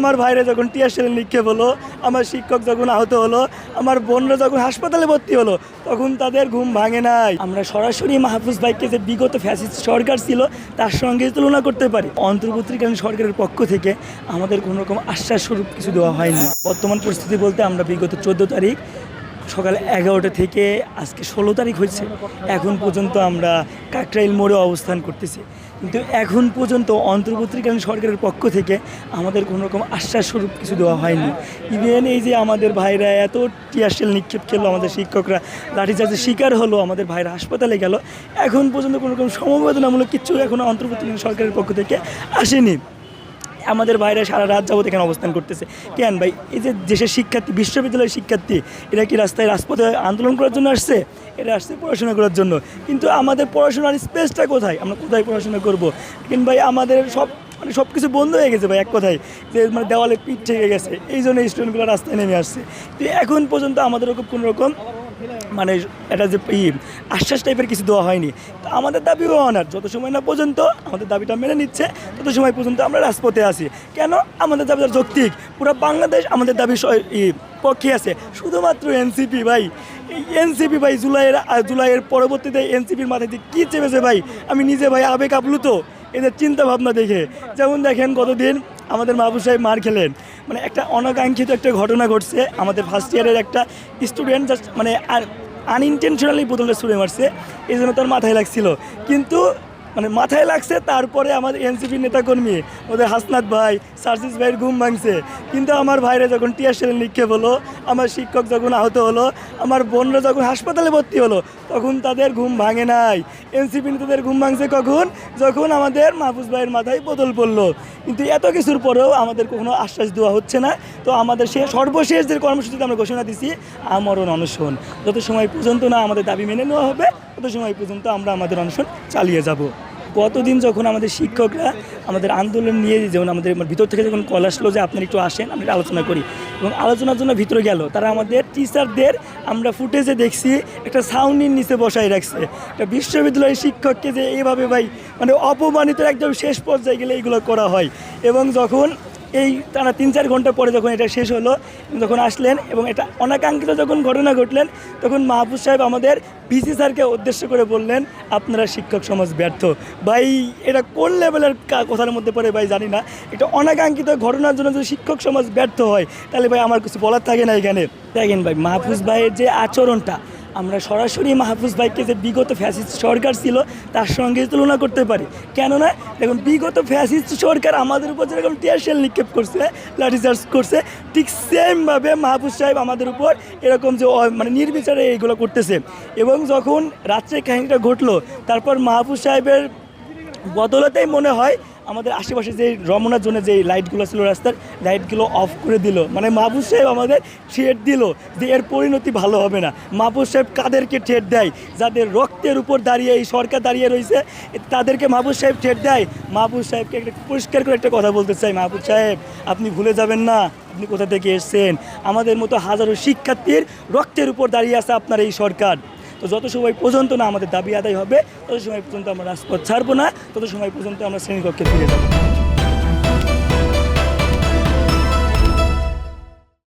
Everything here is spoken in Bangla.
আমার ভাইরে যখন টিয়ার সেলে নিক্ষেপ হলো, আমার শিক্ষক যখন আহত হলো, আমার বোনরা যখন হাসপাতালে ভর্তি হলো, তখন তাদের ঘুম ভাঙে নাই। আমরা সরাসরি মাহফুজ ভাইকে যে বিগত ফ্যাসিস্ট সরকার ছিল, তার সঙ্গে তুলনা করতে পারি। অন্তর্বর্তীকালীন সরকারের পক্ষ থেকে আমাদের কোনোরকম আশ্বাস স্বরূপ কিছু দেওয়া হয়নি। বর্তমান পরিস্থিতি বলতে আমরা বিগত চোদ্দ তারিখ সকাল এগারোটা থেকে আজকে ষোলো তারিখ হয়েছে। এখন পর্যন্ত আমরা কাকরাইল মোড়ে অবস্থান করতেছি। কিন্তু এখন পর্যন্ত অন্তর্বর্তীকালীন সরকারের পক্ষ থেকে আমাদের কোনো রকম আশ্বাস স্বরূপ কিছু দেওয়া হয়নি। ইভেন এই যে আমাদের ভাইরা এত টিয়ারশেল নিক্ষেপ খেললো আমাদের শিক্ষকরা লাঠিচার্জের শিকার হলো, আমাদের ভাইরা হাসপাতালে গেল। এখন পর্যন্ত কোনো রকম সমবেদনামূলক কিছু এখনও অন্তর্বর্তীকালীন সরকারের পক্ষ থেকে আসেনি। আমাদের বাইরে সারা রাত যাবত এখানে অবস্থান করতেছে। কেন ভাই? এই যে দেশের শিক্ষার্থী, বিশ্ববিদ্যালয়ের শিক্ষার্থী, এরা কি রাস্তায় রাজপথে আন্দোলন করার জন্য আসছে? এরা আসছে পড়াশোনা করার জন্য। কিন্তু আমাদের পড়াশোনার স্পেসটা কোথায়? আমরা কোথায় পড়াশোনা করব? কিন্তু ভাই, আমাদের সব মানে সব কিছু বন্ধ হয়ে গেছে ভাই, এক কথায়। যে মানে দেওয়ালে পিঠ থেকে গেছে। এই জন্য স্টুডেন্টগুলো রাস্তায় নেমে আসছে। তো এখন পর্যন্ত আমাদের ওরকম কোনো রকম মানে এটা যে ই, আশ্বাস টাইপের কিছু দেওয়া হয়নি। তো আমাদের দাবিও অনার যত সময় না পর্যন্ত আমাদের দাবিটা মেনে নিচ্ছে, তত সময় পর্যন্ত আমরা রাজপথে আছি। কেন? আমাদের দাবিটা যৌক্তিক। পুরো বাংলাদেশ আমাদের দাবি পক্ষে আছে। শুধুমাত্র এনসিপি ভাই। এনসিপি ভাই জুলাইয়ের জুলাইয়ের পরবর্তীতে এনসিপির মাথায় কী চেপেছে ভাই? আমি নিজে ভাই আবেগ আপ্লুত। এদের চিন্তা ভাবনা দেখে। যেমন দেখেন গতদিন আমাদের মাহবুব সাহেব মার খেলেন। মানে একটা অনাকাঙ্ক্ষিত একটা ঘটনা ঘটছে। আমাদের ফার্স্ট ইয়ারের একটা স্টুডেন্ট জাস্ট মানে আর আনইনটেনশনালি প্রথমটা ছুঁড়ে মারছে। এই জন্য তার মাথায় লাগছিল। কিন্তু মানে মাথায় লাগছে, তারপরে আমাদের এনসিপির নেতাকর্মী, ওদের হাসনাত ভাই, সার্জিস ভাইয়ের ঘুম ভাঙছে। কিন্তু আমার ভাইরা যখন টিয়ার সেলে নিক্ষেপ হলো, আমার শিক্ষক যখন আহত হলো, আমার বোনরা যখন হাসপাতালে ভর্তি হলো, তখন তাদের ঘুম ভাঙে নাই। এনসিপি নেতাদের ঘুম ভাঙছে কখন? যখন আমাদের মাহফুজ ভাইয়ের মাথায় বদল পড়ল। কিন্তু এত কিছুর পরেও আমাদের কোনো আশ্বাস দেওয়া হচ্ছে না। তো আমাদের সে সর্বশেষ যে কর্মসূচিতে আমরা ঘোষণা দিছি, আমরণ অনশন। যত সময় পর্যন্ত না আমাদের দাবি মেনে নেওয়া হবে তত সময় পর্যন্ত আমরা আমাদের অনশন চালিয়ে যাব। গতদিন যখন আমাদের শিক্ষকরা আমাদের আন্দোলন নিয়ে যেমন আমাদের ভিতর থেকে যখন কল আসলো যে আপনারা একটু আসেন, আমরা আলোচনা করি এবং আলোচনার জন্য ভিতরে গেল। তারা আমাদের টিচারদের আমরা ফুটেজে দেখছি, একটা সাউন্ডের নিচে বসায় রাখছে। একটা বিশ্ববিদ্যালয়ের শিক্ষককে যে এইভাবে ভাই মানে অপমানিত একদম শেষ পর্যায়ে গেলে এইগুলো করা হয়। এবং যখন এই টানা তিন চার ঘণ্টা পরে যখন এটা শেষ হলো, যখন আসলেন এবং এটা অনাকাঙ্ক্ষিত যখন ঘটনা ঘটলেন, তখন মাহফুজ সাহেব আমাদের বিসি স্যারকে উদ্দেশ্য করে বললেন, আপনারা শিক্ষক সমাজ ব্যর্থ। ভাই, এটা কোন লেভেলের কথার মধ্যে পড়ে ভাই জানি না। এটা অনাকাঙ্ক্ষিত ঘটনার জন্য যদি শিক্ষক সমাজ ব্যর্থ হয়, তাহলে ভাই আমার কিছু বলার থাকে না এখানে। দেখেন ভাই, মাহফুজ ভাইয়ের যে আচরণটা আমরা সরাসরি মাহফুজ ভাইকে যে বিগত ফ্যাসিস্ট সরকার ছিল, তার সঙ্গে তুলনা করতে পারি। কেননা এখন বিগত ফ্যাসিস্ট সরকার আমাদের উপর যেরকম টিয়ারশেল নিক্ষেপ করছে লাঠিচার্জ করছে, ঠিক সেমভাবে মাহফুজ সাহেব আমাদের উপর এরকম যে মানে নির্বিচারে এইগুলো করতেছে। এবং যখন রাত্রে কাহিনীটা ঘটলো, তারপর মাহফুজ সাহেবের বদলতেই মনে হয় আমাদের আশেপাশে যে রমনার জন্য যে লাইটগুলো ছিল রাস্তার লাইটগুলো অফ করে দিল। মানে মাহবুব সাহেব আমাদের ঠেট দিল যে এর পরিণতি ভালো হবে না। মাহবুব সাহেব কাদেরকে ঠেট দেয়? যাদের রক্তের উপর দাঁড়িয়ে এই সরকার দাঁড়িয়ে রয়েছে, তাদেরকে মাহবুব সাহেব ঠেট দেয়? মাহবুব সাহেবকে একটা পরিষ্কার করে একটা কথা বলতে চাই মাহবুব সাহেব, আপনি ভুলে যাবেন না, আপনি কোথা থেকে এসছেন? আমাদের মতো হাজারো শিক্ষার্থীর রক্তের উপর দাঁড়িয়ে আছে আপনার এই সরকার। তো যত সময় পর্যন্ত না আমাদের দাবি আদায় হবে, তত সময় পর্যন্ত আমরা রাজপথ ছাড়বো না, তত সময় পর্যন্ত আমরা শ্রেণীকক্ষে ফিরে যাব।